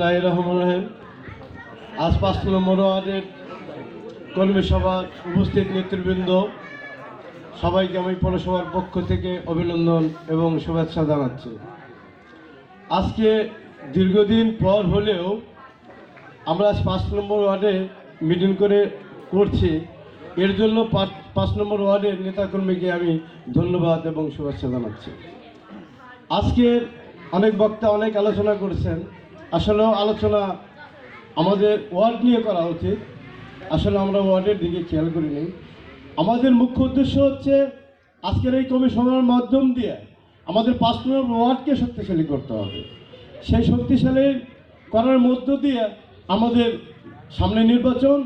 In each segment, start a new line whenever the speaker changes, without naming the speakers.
বিসমুল্লাহ রহমান রহিম। আজ পাঁচ নম্বর ওয়ার্ডের কর্মী সভা, উপস্থিত নেতৃবৃন্দ। সবাইকে আমি পৌরসভার পক্ষ থেকে অভিনন্দন এবং শুভেচ্ছা জানাচ্ছি। আজকে দীর্ঘদিন পর হলেও আমরা পাঁচ নম্বর ওয়ার্ডে মিটিং করে করছি। এর জন্য পাঁচ পাঁচ নম্বর ওয়ার্ডের নেতাকর্মীকে আমি ধন্যবাদ এবং শুভেচ্ছা জানাচ্ছি। আজকে অনেক বক্তা অনেক আলোচনা করেছেন। আসলেও আলোচনা আমাদের ওয়ার্ড নিয়ে করা উচিত। আসলে আমরা ওয়ার্ডের দিকে খেয়াল করি করিনি। আমাদের মুখ্য উদ্দেশ্য হচ্ছে আজকের এই কমিশনের মাধ্যম দিয়ে আমাদের পাঁচ নম্বর ওয়ার্ডকে শক্তিশালী করতে হবে। সেই শক্তিশালী করার মধ্য দিয়ে আমাদের সামনে নির্বাচন,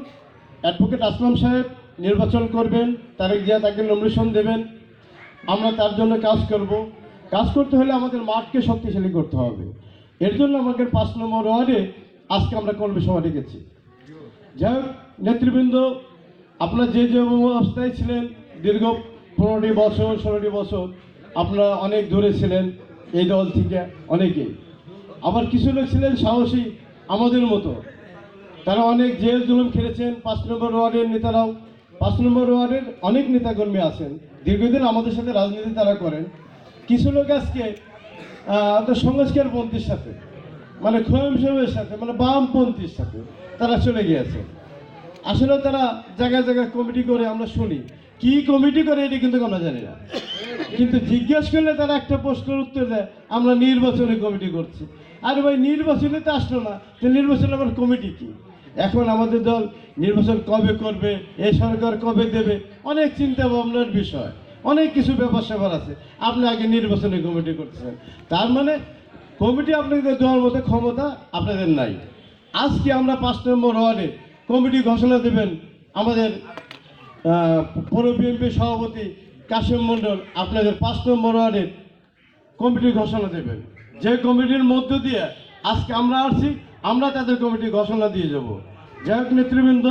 অ্যাডভোকেট আসলাম সাহেব নির্বাচন করবেন, তারেক জিয়া তাকে নমিনেশন দেবেন। আমরা তার জন্য কাজ করব। কাজ করতে হলে আমাদের মাঠকে শক্তিশালী করতে হবে। এর জন্য আমাদের পাঁচ নম্বর ওয়ার্ডে আজকে আমরা কর্মী সভা ডেকেছি। যাই হোক, নেতৃবৃন্দ, আপনারা যে যে অবস্থায় ছিলেন, দীর্ঘ পনেরোটি বছর, ষোলোটি বছর, আপনারা অনেক দূরে ছিলেন এই দল থেকে অনেকেই। আবার কিছু লোক ছিলেন সাহসী আমাদের মতো। তারা অনেক জেল জুলুম খেলেছেন, পাঁচ নম্বর ওয়ার্ডের নেতারাও। পাঁচ নম্বর ওয়ার্ডের অনেক নেতাকর্মী আছেন। দীর্ঘদিন আমাদের সাথে রাজনীতি তারা করেন। কিছু লোক আজকে আপনার সংস্কারপন্থীর সাথে মানে খোয়েমসেবের সাথে মানে বামপন্থীর সাথে তারা চলে গিয়েছে। আসলে তারা জায়গায় জায়গায় কমিটি করে, আমরা শুনি। কি কমিটি করে, এটি কিন্তু আমরা জানি না। কিন্তু জিজ্ঞেস করলে তারা একটা প্রশ্নের উত্তর দেয়, আমরা নির্বাচনী কমিটি করছি। আরে ভাই, নির্বাচনে তো আসলো না, তো নির্বাচন আমার কমিটি কি? এখন আমাদের দল নির্বাচন কবে করবে, এ সরকার কবে দেবে? অনেক চিন্তা ভাবনার বিষয়। অনেক কিছু ব্যাপার স্যাপার আছে। আপনি আগে নির্বাচনী কমিটি করতেছেন। তার মানে কমিটি আপনাদের দেওয়ার মধ্যে ক্ষমতা আপনাদের নাই। আজকে আমরা পাঁচ নম্বর ওয়ার্ডে কমিটি ঘোষণা দেবেন আমাদের পৌর বিএনপি সভাপতি কাশিম মণ্ডল আপনাদের পাঁচ নম্বর ওয়ার্ডের কমিটি ঘোষণা দেবেন। যে কমিটির মধ্য দিয়ে আজকে আমরা আসছি, আমরা তাদের কমিটি ঘোষণা দিয়ে যাব। যাই হোক নেতৃবৃন্দ,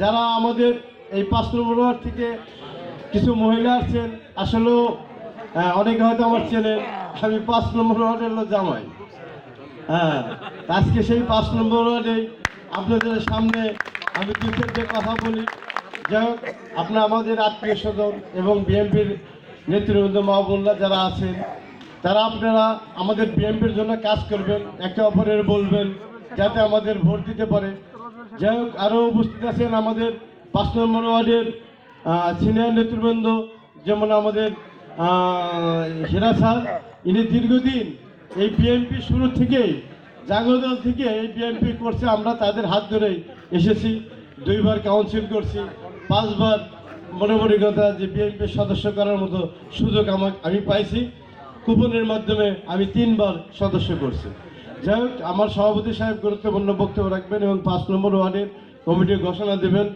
যারা আমাদের এই পাঁচ নম্বর ওয়ার্ড থেকে কিছু মহিলা আছেন আসলেও অনেকে হয়তো আমার চেনেন আমি পাঁচ নম্বর ওয়ার্ডের জামাই। হ্যাঁ আজকে সেই পাঁচ নম্বর ওয়ার্ডে আপনাদের সামনে আমি দু চারটে কথা বলি। যাই হোক, আপনার আমাদের আত্মীয় স্বজন এবং বিএনপির নেতৃবৃন্দ মাহবুল্লাহ যারা আছেন, তারা আপনারা আমাদের বিএনপির জন্য কাজ করবেন, একে অপরের বলবেন, যাতে আমাদের ভোট দিতে পারে। যাই হোক আরও উপস্থিত আছেন আমাদের পাঁচ নম্বর ওয়ার্ডের সিনিয়র নেতৃবৃন্দ যেমন আমাদের হেরা স্যার, ইনি দীর্ঘদিন এই বিএনপি শুরু থেকেই জাগদল থেকে এই বিএনপি করছে, আমরা তাদের হাত ধরেই এসেছি, দুইবার কাউন্সিল করছি, পাঁচবার মোটামুটি কথা যে বিএনপির সদস্য করার মতো সুযোগ আমাকে আমি পাইছি, কুপনের মাধ্যমে আমি তিনবার সদস্য করছি। যাই হোক, আমার সভাপতি সাহেব গুরুত্বপূর্ণ বক্তব্য রাখবেন এবং পাঁচ নম্বর ওয়ার্ডের কমিটি ঘোষণা দেবেন।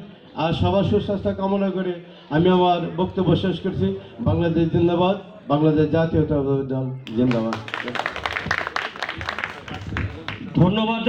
আর সবার সুস্বাস্থ্য কামনা করে আমি আমার বক্তব্য শেষ করছি। বাংলাদেশ জিন্দাবাদ, বাংলাদেশ জাতীয়তাবাদী দল জিন্দাবাদ।
ধন্যবাদ